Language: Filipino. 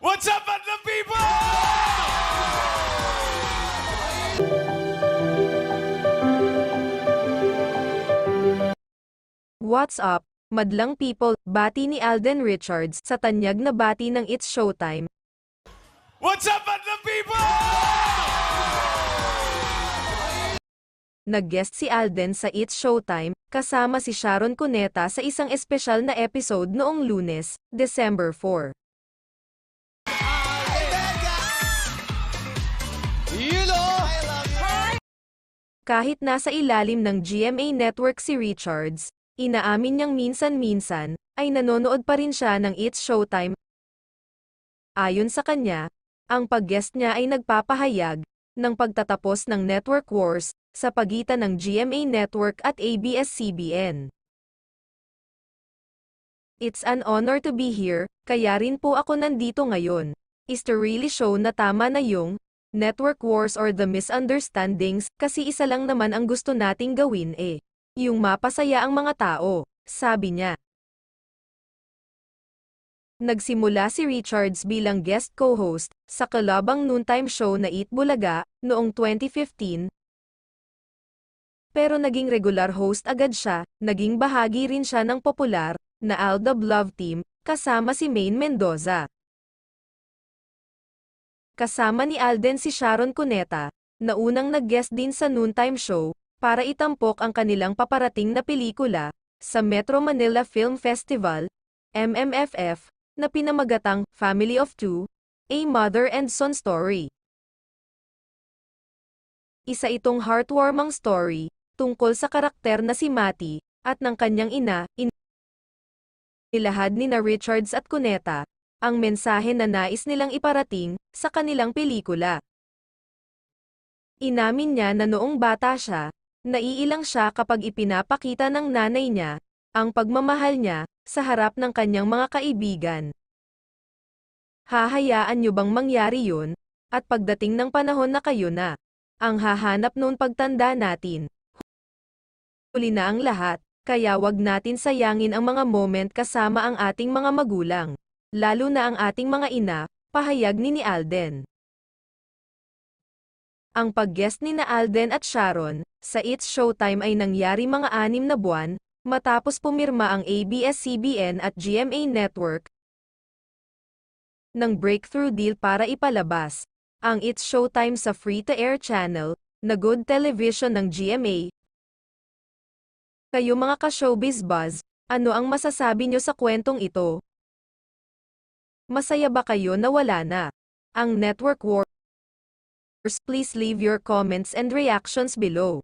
Madlang People! What's up, madlang people, bati ni Alden Richards sa tanyag na bati ng It's Showtime. What's up, Madlang People? Nag-guest si Alden sa It's Showtime, kasama si Sharon Cuneta sa isang espesyal na episode noong lunes, December 4. Kahit nasa ilalim ng GMA Network si Richards, inaamin niyang minsan-minsan, ay nanonood pa rin siya ng It's Showtime. Ayon sa kanya, ang pag-guest niya ay nagpapahayag ng pagtatapos ng network wars sa pagitan ng GMA Network at ABS-CBN. It's an honor to be here, kaya rin po ako nandito ngayon. Is to really show na tama na yung network wars or the misunderstandings kasi isa lang naman ang gusto nating gawin eh. Yung mapasaya ang mga tao, sabi niya. Nagsimula si Richards bilang guest co-host sa kalabang noontime show na Eat Bulaga noong 2015. Pero naging regular host agad siya, naging bahagi rin siya ng popular na Aldab Love Team kasama si Maine Mendoza. Kasama ni Alden si Sharon Cuneta, na unang nag-guest din sa noontime show para itampok ang kanilang paparating na pelikula sa Metro Manila Film Festival, MMFF, na pinamagatang Family of Two, A Mother and Son Story. Isa itong heartwarming story tungkol sa karakter na si Mati at ng kanyang ina, in Nilahad ni na Richards at Cuneta ang mensahe na nais nilang iparating sa kanilang pelikula. Inamin niya na noong bata siya, naiilang siya kapag ipinapakita ng nanay niya ang pagmamahal niya sa harap ng kanyang mga kaibigan. Hahayaan niyo bang mangyari yun, at pagdating ng panahon na kayo na, ang hahanap noon pagtanda natin. Huli na ang lahat, kaya wag natin sayangin ang mga moment kasama ang ating mga magulang, lalo na ang ating mga ina, pahayag ni ni Alden. Ang pag-guest ni na Alden at Sharon sa It's Showtime ay nangyari mga anim na buwan matapos pumirma ang ABS-CBN at GMA Network ng breakthrough deal para ipalabas ang It's Showtime sa free-to-air channel na Good Television ng GMA. Kayo mga ka-showbiz buzz, ano ang masasabi nyo sa kwentong ito? Masaya ba kayo na wala na ang network wars? Please leave your comments and reactions below.